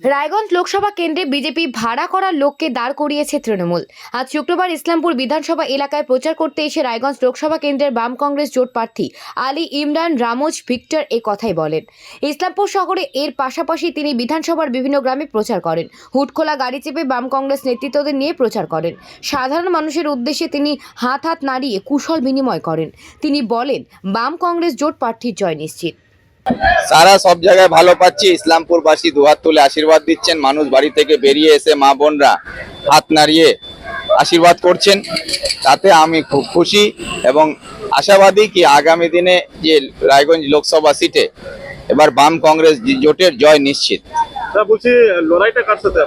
রায়গঞ্জ লোকসভা কেন্দ্রে বিজেপি ভাড়া করার লোককে দাঁড় করিয়েছে তৃণমূল। আজ শুক্রবার ইসলামপুর বিধানসভা এলাকায় প্রচার করতে এসে রায়গঞ্জ লোকসভা কেন্দ্রের বাম কংগ্রেস জোট প্রার্থী আলী ইমরান, রামোজ, ভিক্টর এ কথাই বলেন। ইসলামপুর শহরে এর পাশাপাশি তিনি বিধানসভার বিভিন্ন গ্রামে প্রচার করেন। হুটখোলা গাড়ি চেপে বাম কংগ্রেস নেতৃত্বদের নিয়ে প্রচার করেন। সাধারণ মানুষের উদ্দেশ্যে তিনি হাত হাত নাড়িয়ে কুশল বিনিময় করেন। তিনি বলেন, বাম কংগ্রেস জোট প্রার্থীর জয় নিশ্চিত। সারা সব জায়গায় ভালো পাচ্ছি। ইসলামপুরবাসী দুহাত তুলে আশীর্বাদ দিচ্ছেন। মানুষ বাড়ি থেকে বেরিয়ে এসে মা বোনরা হাত নাড়িয়ে আশীর্বাদ করছেন। তাতে আমি খুব খুশি এবং আশাবাদী কি আগামী দিনে যে রায়গঞ্জ লোকসভা সিটে এবার বাম কংগ্রেস জোটের জয় নিশ্চিত। বলছি লড়াইটা কার সাথে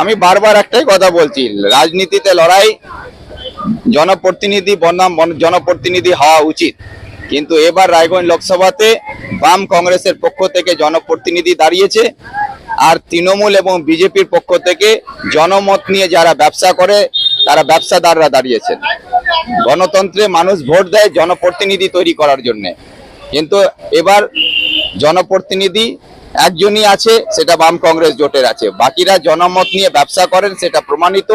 আমি বারবার একটাই কথা বলছি রাজনীতিতে লড়াই জনপ্রতিনিধি বনাম জনপ্রতিনিধি হওয়া উচিত। কিন্তু এবার রায়গঞ্জ লোকসভাতে বাম কংগ্রেসের পক্ষ থেকে জনপ্রতিনিধি দাঁড়িয়েছে আর তৃণমূল এবং বিজেপির পক্ষ থেকে জনমত নিয়ে যারা ব্যবসা করে, তারা ব্যবসাদাররা দাঁড়িয়েছেন। গণতন্ত্রে মানুষ ভোট দেয় জনপ্রতিনিধি তৈরি করার জন্যে। কিন্তু এবার জনপ্রতিনিধি একজনই আছে, সেটা বাম কংগ্রেস জোটের আছে। বাকিরা জনমত নিয়ে ব্যবসা করেন, সেটা প্রমাণিত।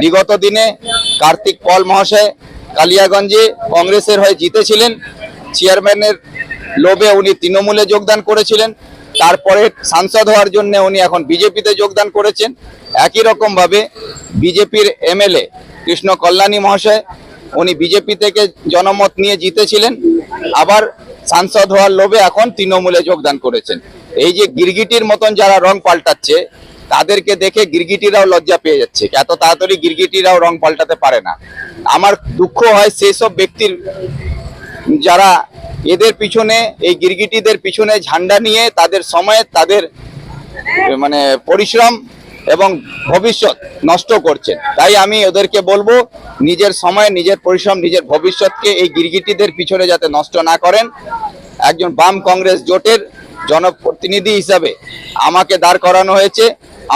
বিগত দিনে কার্তিক পল মহাশয় কালিয়াগঞ্জে কংগ্রেসের হয়ে জিতেছিলেন। চেয়ারম্যানের লোভে উনি তৃণমূলে যোগদান করেছিলেন। তারপরে সাংসদ হওয়ার জন্য উনি এখন বিজেপিতে যোগদান করেছেন। একই রকম ভাবে বিজেপির এমএলএ কৃষ্ণ কল্যাণী মহাশয়, উনি বিজেপি থেকে জনমত নিয়ে জিতেছিলেন। আবার সাংসদ হওয়ার লোভে এখন তৃণমূলে যোগদান করেছেন। এই যে গিরগিটির মতন যারা রং পাল্টাচ্ছে, তাদেরকে দেখে গিরগিটিরাও লজ্জা পেয়ে যাচ্ছে এত তাড়াতাড়ি গিরগিটিরাও রং পাল্টাতে পারে না। আমার দুঃখ হয় সেই সব ব্যক্তির যারা এদের পিছনে, এই গিরগিটিদের পিছনে ঝান্ডা নিয়ে তাদের সময় তাদের মানে পরিশ্রম এবং ভবিষ্যৎ নষ্ট করছেন। তাই আমি ওদেরকে বলব, নিজের সময়, নিজের পরিশ্রম, নিজের ভবিষ্যৎকে এই গিরগিটিদের পিছনে যাতে নষ্ট না করেন। একজন বাম কংগ্রেস জোটের জনপ্রতিনিধি হিসাবে আমাকে দাঁড় করানো হয়েছে।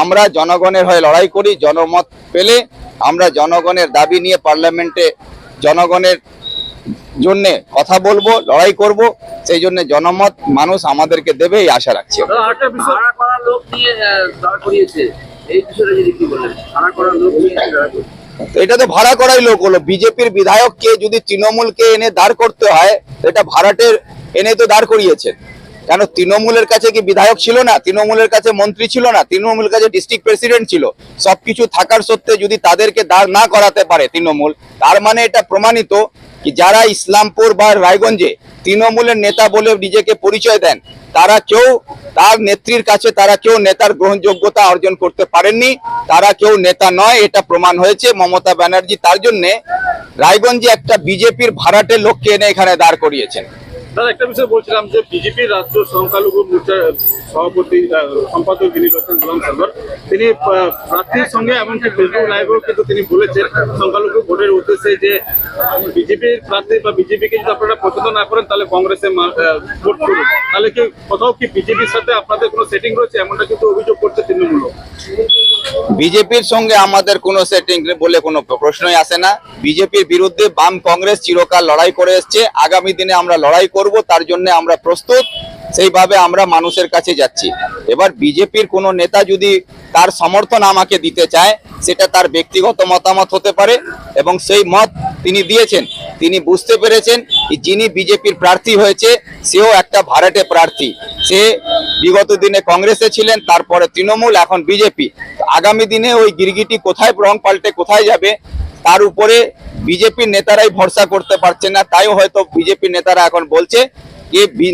আমরা জনগণের হয়ে লড়াই করি, জনমত পেলে আমরা জনগণের দাবি নিয়ে পার্লামেন্টে জনগণের জন্যে কথা বলব লড়াই করব সেই জন্য জনমত মানুষ আমাদেরকে দেবে এই আশা রাখছি এটা তো ভাড়া করাই লোক হলো। বিজেপির বিধায়ককে যদি তৃণমূলকে এনে দাঁড় করতে হয় এটা ভাড়াটের এনে তো দাঁড় করিয়েছে। কেন তৃণমূলের কাছে কি বিধায়ক ছিল না? তৃণমূলের কাছে মন্ত্রী ছিল না? তৃণমূলের কাছে ডিস্ট্রিক্ট প্রেসিডেন্ট ছিল। সবকিছু থাকার সত্ত্বে যদি তাদেরকে দাঁড় না করাতে পারে তৃণমূল তার মানে এটা প্রমাণিত যারা ইসলামপুর বা রায়গঞ্জে তৃণমূলের নেতা বলে নিজেকে পরিচয় দেন, তারা কেউ তার নেত্রীর কাছে, তারা কেউ নেতার গ্রহণযোগ্যতা অর্জন করতে পারেননি, তারা কেউ নেতা নয়, এটা প্রমাণ হয়েছে। মমতা ব্যানার্জি তার জন্যে রায়গঞ্জে একটা বিজেপির ভাড়াটের লোককে এনে এখানে দাঁড় করিয়েছেন। একটা বিষয় বলছিলাম যে, বিজেপির সংখ্যালঘু মোর্চার সভাপতি সম্পাদক যিনি রয়েছেন গোলাম সাগর তিনি প্রার্থীর সঙ্গে এমনকি ফেসবুক লাইভেও কিন্তু তিনি বলেছেন, সংখ্যালঘু ভোটের উদ্দেশ্যে যে বিজেপির প্রার্থী বা বিজেপিকে যদি আপনারা পছন্দ না করেন, তাহলে কংগ্রেসে ভোট করুন। তাহলে কি কোথাও কি বিজেপির সাথে আপনাদের কোনো সেটিং রয়েছে? এমনটা কিন্তু অভিযোগ করছে তৃণমূল বিজেপির সঙ্গে আমাদের কোনো সেটিং বলে কোনো প্রশ্নই আসে না। বিজেপির বিরুদ্ধে বাম কংগ্রেস চিরকাল লড়াই করে এসছে। আগামী দিনে আমরা লড়াই করব, তার জন্য আমরা প্রস্তুত। সেইভাবে আমরা মানুষের কাছে যাচ্ছি। এবার বিজেপির কোনো নেতা যদি তার সমর্থন আমাকে দিতে চায়, সেটা তার ব্যক্তিগত মতামত হতে পারে এবং সেই মত তিনি দিয়েছেন। তিনি বুঝতে পেরেছেন যিনি বিজেপির প্রার্থী হয়েছে, সেও একটা ভাড়াটে প্রার্থী। সে বিগত দিনে কংগ্রেসে ছিলেন, তারপরে তৃণমূল, এখন বিজেপি। আগামী দিনে ওই গিরগিটি কোথায়, রং পাল্টে কোথায় যাবে, তার উপরে বিজেপির নেতারাই ভরসা করতে পারছে না। তাইও হয়তো বিজেপির নেতারা এখন বলছে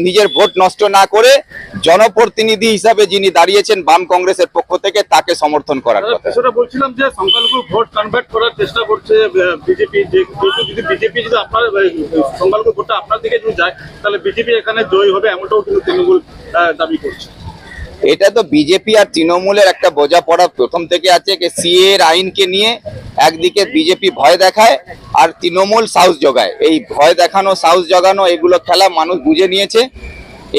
নিজের ভোট নষ্ট না করে জনপ্রতিনিধি হিসাবে যিনি দাঁড়িয়েছেন বাম কংগ্রেসের পক্ষ থেকে তাকে সমর্থন করার কথা। সেটা বলছিলাম যে সংখ্যালঘু ভোট কনভার্ট করার চেষ্টা করছে বিজেপি যদি বিজেপি যদি আপনার সংখ্যালঘু ভোটটা আপনার দিকে যদি যায় তাহলে বিজেপি এখানে জয়ী হবে এমনটাও কিন্তু তৃণমূল দাবি করছে। এটা তো বিজেপি আর তৃণমূলের একটা বোঝাপড়া প্রথম থেকে আছে যে সিএ এর আইনকে নিয়ে একদিকে বিজেপি ভয় দেখায় আর তৃণমূল সাহস জোগায়। এই ভয় দেখানো সাহস জগানো এগুলো খেলা মানুষ বুঝে নিয়েছে।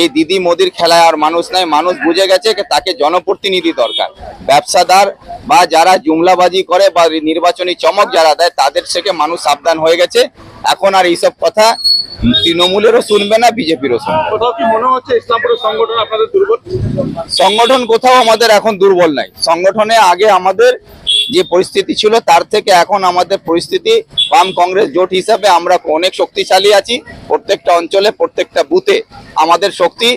এই দিদি মোদির খেলায় আর মানুষ নাই মানুষ বুঝে গেছে তাকে জনপ্রতিনিধি দরকার। ব্যবসাদার বা যারা জুমলাবাজি করে বা নির্বাচনী চমক যারা দেয় তাদের থেকে মানুষ সাবধান হয়ে গেছে। এখন আর এইসব কথা তৃণমূলেরও শুনবে না বিজেপিরও শুনবে সংগঠন কোথাও আমাদের এখন দুর্বল নাই। সংগঠনে আগে আমাদের যে পরিস্থিতি ছিল তার থেকে এখন আমাদের পরিস্থিতি বাম কংগ্রেস জোট হিসাবে আমরা অনেক শক্তিশালী আছি। প্রত্যেকটা অঞ্চলে, প্রত্যেকটা বুথে আমাদের শক্তি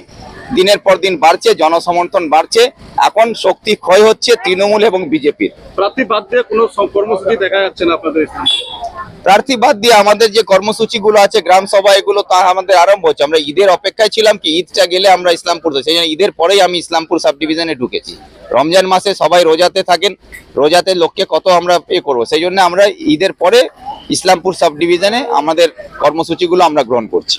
দিনের পর দিন বাড়ছে, জনসমর্থন বাড়ছে। এখন শক্তি ক্ষয় হচ্ছে তৃণমূল এবং বিজেপির। প্রার্থী বাদ দিয়ে কোনো কর্মসূচি দেখা যাচ্ছে না আপনাদের প্রার্থী বাদ দিয়ে আমাদের যে কর্মসূচিগুলো আছে, গ্রাম সভা এগুলো তা আমাদের আরম্ভ হচ্ছে। আমরা ঈদের অপেক্ষায় ছিলাম কি, ঈদটা গেলে আমরা ইসলামপুর সেই জন্য ঈদের পরেই আমি ইসলামপুর সাব ডিভিশনে ঢুকেছি। রমজান মাসে সবাই রোজাতে থাকেন, রোজাতে লোককে কত আমরা এ করব? সেই জন্য আমরা ঈদের পরে ইসলামপুর সাব ডিভিশনে আমাদের কর্মসূচিগুলো আমরা গ্রহণ করছি।